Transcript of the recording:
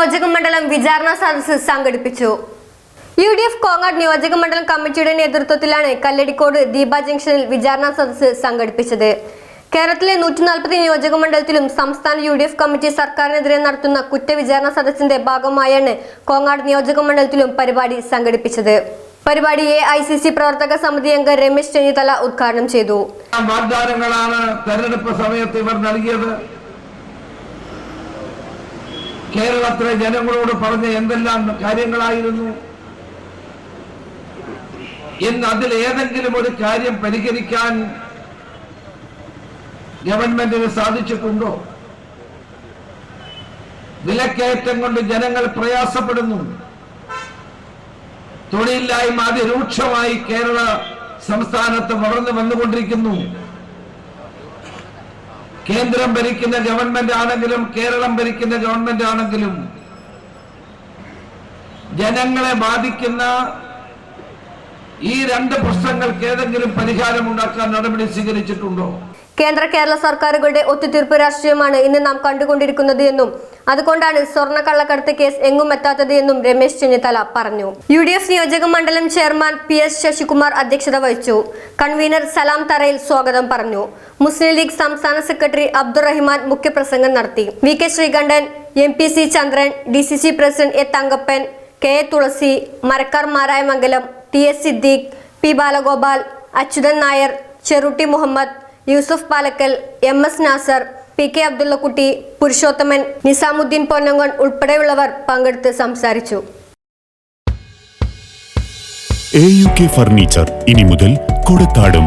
മണ്ഡലം വിചാരണ സദസ്സ് സംഘടിപ്പിച്ചു. യു ഡി എഫ് കോങ്ങാട് നിയോജക മണ്ഡലം കമ്മിറ്റിയുടെ നേതൃത്വത്തിലാണ് കല്ലടിക്കോട് ദീപ ജംഗ്ഷനിൽ വിചാരണ സദസ്സ് സംഘടിപ്പിച്ചത്. കേരളത്തിലെ നൂറ്റി നാൽപ്പത് നിയോജക മണ്ഡലത്തിലും സംസ്ഥാന യു ഡി എഫ് കമ്മിറ്റി സർക്കാരിനെതിരെ നടത്തുന്ന കുറ്റവിചാരണ സദസ്സിന്റെ ഭാഗമായാണ് കോങ്ങാട് നിയോജക മണ്ഡലത്തിലും പരിപാടി സംഘടിപ്പിച്ചത്. പരിപാടി എ ഐ സി സി പ്രവർത്തക സമിതി അംഗം രമേശ് ചെന്നിത്തല ഉദ്ഘാടനം ചെയ്തു. വാഗ്ദാനങ്ങളാണ് തെരഞ്ഞെടുപ്പ് സമയത്ത് ഇവർ നൽകിയത്. കേരളത്തിലെ ജനങ്ങളോട് പറഞ്ഞ എന്തെല്ലാം കാര്യങ്ങളായിരുന്നു? ഇന്ന് അതിൽ ഏതെങ്കിലും ഒരു കാര്യം പരിഹരിക്കാൻ ഗവൺമെന്റിന് സാധിച്ചിട്ടുണ്ടോ? വിലക്കയറ്റം കൊണ്ട് ജനങ്ങൾ പ്രയാസപ്പെടുന്നു. തൊഴിലില്ലായ്മ അതിരൂക്ഷമായി കേരള സംസ്ഥാനത്ത് വളർന്നു വന്നുകൊണ്ടിരിക്കുന്നു. കേന്ദ്രം ഭരിക്കുന്ന ഗവൺമെന്റ് ആണെങ്കിലും കേരളം ഭരിക്കുന്ന ഗവൺമെന്റ് ആണെങ്കിലും ജനങ്ങളെ ബാധിക്കുന്ന ഈ രണ്ട് പ്രശ്നങ്ങൾക്ക് ഏതെങ്കിലും പരിഹാരം ഉണ്ടാക്കാൻ നടപടി സ്വീകരിച്ചിട്ടുണ്ടോ? കേന്ദ്ര കേരള സർക്കാരുകളുടെ ഒത്തുതീർപ്പ് രാഷ്ട്രീയമാണ് ഇന്ന് നാം കണ്ടുകൊണ്ടിരിക്കുന്നത് എന്നും അതുകൊണ്ടാണ് സ്വർണ കള്ളക്കടത്ത് കേസ് എങ്ങും എത്താത്തത് എന്നും രമേശ് ചെന്നിത്തല പറഞ്ഞു. യു ഡി എഫ് നിയോജക മണ്ഡലം ചെയർമാൻ പി എസ് ശശികുമാർ അധ്യക്ഷത വഹിച്ചു. കൺവീനർ സലാം തറയിൽ സ്വാഗതം പറഞ്ഞു. മുസ്ലിം ലീഗ് സംസ്ഥാന സെക്രട്ടറി അബ്ദുറഹിമാൻ മുഖ്യപ്രസംഗം നടത്തി. V K Sreekandan M P C Chandran D C C president A Thankappan K Thulasi Marakkar Marayamangalam T S Siddique P Balagopal Achuthan Nair Cherutty Muhammad Yusuf Palakkal M S Nasar P K Abdullakutty Purushothaman Nizamuddin Ponnankan ഉൾപ്പെടെയുള്ളവർ പങ്കെടുത്ത് സംസാരിച്ചു. A U K furniture ഇനി മുതൽ കൊടക്കാടും.